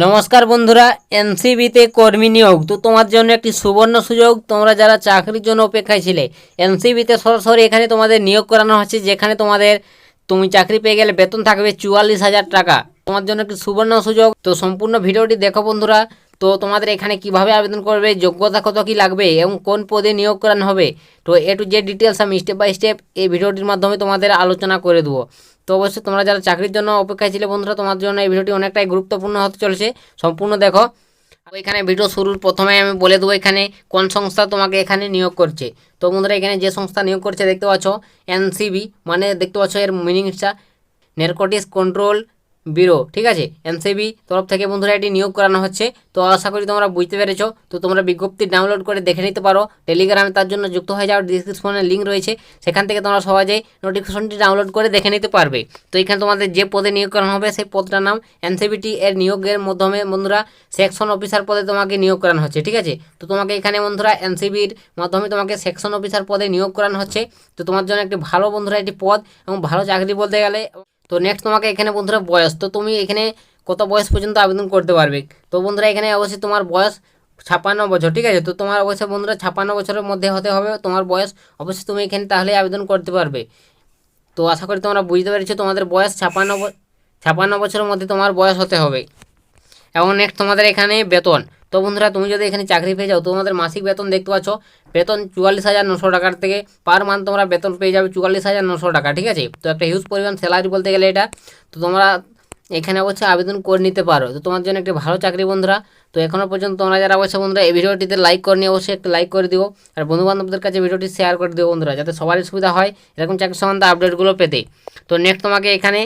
নমস্কার বন্ধুরা, এনসিবিতে কর্মী নিয়োগ। তো তোমার জন্য একটি সুবর্ণ সুযোগ, তোমরা যারা চাকরির জন্য অপেক্ষায় ছিলে, এনসিবিতে সরাসরি এখানে তোমাদের নিয়োগ করানো হচ্ছে, যেখানে তোমাদের তুমি চাকরি পেয়ে গেলে বেতন থাকবে চুয়াল্লিশ হাজার টাকা। তোমার জন্য একটি সুবর্ণ সুযোগ। তো সম্পূর্ণ ভিডিওটি দেখো বন্ধুরা। তো তোমাদের এখানে কীভাবে আবেদন করবে, যোগ্যতা কত কি লাগবে, এবং কোন পদে নিয়োগ করানো হবে, তো এ টু যে ডিটেলস আমি স্টেপ বাই স্টেপ এই ভিডিওটির মাধ্যমে তোমাদের আলোচনা করে দেবো। তো অবশ্যই তোমরা যারা চাকরির জন্য অপেক্ষায় ছিলে বন্ধুরা তোমার জন্য এই ভিডিওটি অনেকটাই গুরুত্বপূর্ণ হতে চলেছে, সম্পূর্ণ দেখো। এখানে ভিডিও শুরুর প্রথমে আমি বলে দেবো এখানে কোন সংস্থা তোমাকে এখানে নিয়োগ করছে। তো বন্ধুরা, এখানে যে সংস্থা নিয়োগ করছে, দেখতে পাচ্ছ, এনসিবি মানে দেখতে পাচ্ছ এর মিনিংসটা নারকোটিক্স কন্ট্রোল ব্যুরো ঠিক আছে? এনসিবি তরফ থেকে বন্ধুরা এটি নিয়োগ করানো হচ্ছে। তো আশা করি তোমরা বুঝতে পেরেছ। তো তোমরা বিজ্ঞপ্তি ডাউনলোড করে দেখে নিতে পারো। টেলিগ্রামে তার জন্য যুক্ত হয়ে যাওয়ার ডিসক্রিপশনে লিঙ্ক রয়েছে। সেখান থেকে তোমরা সহজেই নোটিফিকেশনটি ডাউনলোড করে দেখে নিতে পারবে। তো এখানে তোমাদের যে পদে নিয়োগ করানো হবে, সেই পদটার নাম এনসিবিটি এর নিয়োগের মাধ্যমে বন্ধুরা সেকশন অফিসার পদে তোমাকে নিয়োগ করানো হচ্ছে, ঠিক আছে? তো তোমাকে এখানে বন্ধুরা এনসিবির মাধ্যমে তোমাকে সেকশন অফিসার পদে নিয়োগ করানো হচ্ছে। তো তোমার জন্য একটি ভালো বন্ধুরা একটি পদ এবং ভালো চাকরি বলতে গেলে তো নেক্সট তোমাকে এখানে বন্ধুরা বয়স, তো তুমি এখানে কত বয়স পর্যন্ত আবেদন করতে পারবে? তো বন্ধুরা এখানে অবশ্যই তোমার বয়স ছাপ্পান্ন বছর, ঠিক আছে? তো তোমার অবশ্যই বন্ধুরা ছাপ্পান্ন বছরের মধ্যে হতে হবে, তোমার বয়স অবশ্যই তুমি এখানে তাহলে আবেদন করতে পারবে। তো আশা করি তোমরা বুঝতে পেরেছ, তোমাদের বয়স ছাপ্পান্ন ছাপ্পান্ন বছরের মধ্যে তোমার বয়স হতে হবে। এবং নেক্সট তোমাদের এখানে বেতন। তো বন্ধুরা, তুমি যদি এখানে চাকরি পেয়ে যাও, তোমাদের মাসিক বেতন দেখতে পাচ্ছ, বেতন চুয়াল্লিশ হাজার নশো টাকার থেকে পার মান্থ তোমরা বেতন পেয়ে যাবে চুয়াল্লিশ হাজার নশো টাকা, ঠিক আছে? তো একটা হিউজ পরিমাণ স্যালারি বলতে গেলে এটা। তো তোমরা এখানে অবশ্যই আবেদন করে নিতে পারো। তো তোমার জন্য একটি ভালো চাকরি বন্ধুরা। তো এখনও পর্যন্ত তোমরা যারা অবশ্যই বন্ধুরা, এই ভিডিওটিতে লাইক করে নিয়ে অবশ্যই একটা লাইক করে দিও। আর বন্ধু বান্ধবদের কাছে ভিডিওটি শেয়ার করে দিও বন্ধুরা, যাতে সবারই সুবিধা হয় এরকম চাকরি সম্বন্ধে আপডেটগুলো পেতে। তো নেক্সট তোমাকে এখানে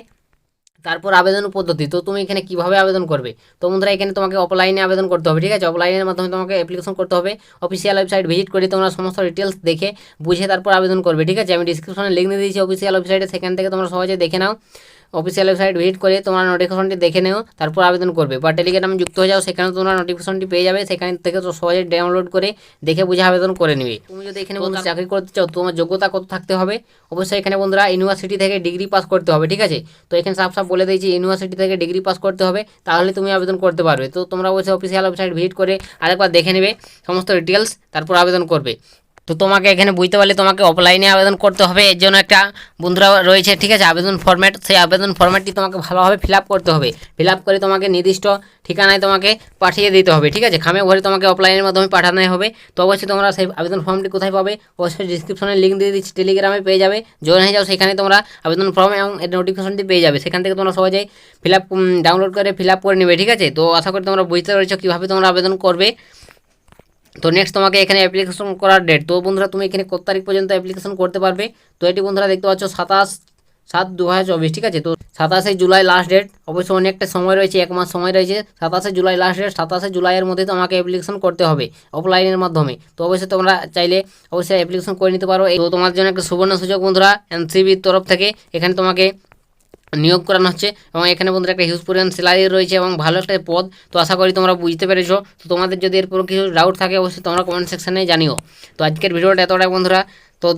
তারপর আবেদন পদ্ধতি তো তুমি এখানে কীভাবে আবেদন করবে? তো বন্ধুরা এখানে তোমাকে অফলাইনে আবেদন করতে হবে ঠিক আছে? অফলাইনের মাধ্যমে তোমাকে অ্যাপ্লিকেশন করতে হবে। অফিসিয়াল ওয়েবসাইট ভিজিট করে তোমরা সমস্ত ডিটেলস দেখে বুঝে তারপর আবেদন করবে ঠিক আছে? আমি ডিসক্রিপশনে লিঙ্ক দিয়ে দিয়েছি অফিসিয়াল ওয়েবসাইটে সেখান থেকে তোমরা সহজে দেখে নাও। অফিসিয়াল ওয়েবসাইট ভিজিট করে তোমরা নোটিফিকেশনটি দেখে নেও তারপর আবেদন করবে। বা টেলিগ্রামে যুক্ত হয়ে যাও সেখানে তোমরা নোটিফিকেশনটি পেয়ে যাবে সেখান থেকে তো সহজে ডাউনলোড করে দেখে বুঝে আবেদন করে নিবে। তুমি যদি এখানে বন্ধু চাকরি করতে চাও তোমার যোগ্যতা কত থাকতে হবে? অবশ্যই এখানে বন্ধুরা ইউনিভার্সিটি থেকে ডিগ্রি পাস করতে হবে ঠিক আছে? তো এখানে সাফ সাফ বলে দিয়েছি ইউনিভার্সিটি থেকে ডিগ্রি পাস করতে হবে, তাহলে তুমি আবেদন করতে পারবে। তো তোমরা অবশ্যই অফিসিয়াল ওয়েবসাইট ভিজিট করে আরেকবার দেখে নেবে, সমস্ত ডিটেলস তারপর আবেদন করবে। তো তোমাকে এখানে বুঝতে পারলে তোমাকে অফলাইনে আবেদন করতে হবে, এর জন্য একটা বন্ধুরা রয়েছে, ঠিক আছে? আবেদন ফরম্যাট সেই আবেদন ফরম্যাটটি তোমাকে ভালোভাবে ফিল করতে হবে। ফিল করে তোমাকে নির্দিষ্ট ঠিকানায় তোমাকে পাঠিয়ে দিতে হবে, ঠিক আছে? খামে ভরে তোমাকে অফলাইনের মাধ্যমে পাঠানো হবে। তো অবশ্যই তোমরা সেই আবেদন ফর্মটি কোথায় পাবে, অবশ্যই ডিসক্রিপশনে লিঙ্ক দিয়ে দিচ্ছি টেলিগ্রামে পেয়ে যাবে। জয়েন হয়ে যাও, সেখানে তোমরা আবেদন ফর্ম এবং এর নোটিফিকেশনটি পেয়ে যাবে। সেখান থেকে তোমরা সহজেই ফিল ডাউনলোড করে ফিল করে নেবে, ঠিক আছে? তো আশা করি তোমরা বুঝতে পেরেছ কীভাবে তোমরা আবেদন করবে। তো নেক্সট তোমাকে এখানে অ্যাপ্লিকেশন করার ডেট তো বন্ধুরা, তুমি এখানে কত তারিখ পর্যন্ত অ্যাপ্লিকেশন করতে পারবে? তো এটি বন্ধুরা দেখতে পাচ্ছ, সাতাশ সাত দু ঠিক আছে? তো সাতাশে জুলাই লাস্ট ডেট অবশ্যই অনেকটা সময় রয়েছে, এক মাস সময় রয়েছে। সাতাশে জুলাই লাস্ট ডেট সাতাশে জুলাইয়ের মধ্যে তোমাকে অ্যাপ্লিকেশন করতে হবে অফলাইনের মাধ্যমে। তো অবশ্যই তোমরা চাইলে অবশ্যই অ্যাপ্লিকেশন করে নিতে পারো। তো তোমার জন্য একটা সুবর্ণ সুযোগ বন্ধুরা, এনসিবির তরফ থেকে। এখানে তোমাকে নিয়োগ করানো হচ্ছে এবং এখানে বন্ধুরা একটা হিউজ পরিমাণ স্যালারি রয়েছে এবং ভালো একটা পদ। তো আশা করি তোমরা বুঝতে পেরেছ। তো তোমাদের যদি এরপর কিছু ডাউট থাকে, অবশ্যই তোমরা কমেন্ট সেকশানে জানিও। তো আজকের ভিডিওটা এতটাই বন্ধুরা। তো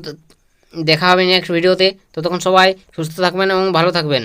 দেখা হবে নেক্সট ভিডিওতে তো। তখন সবাই সুস্থ থাকবেন এবং ভালো থাকবেন।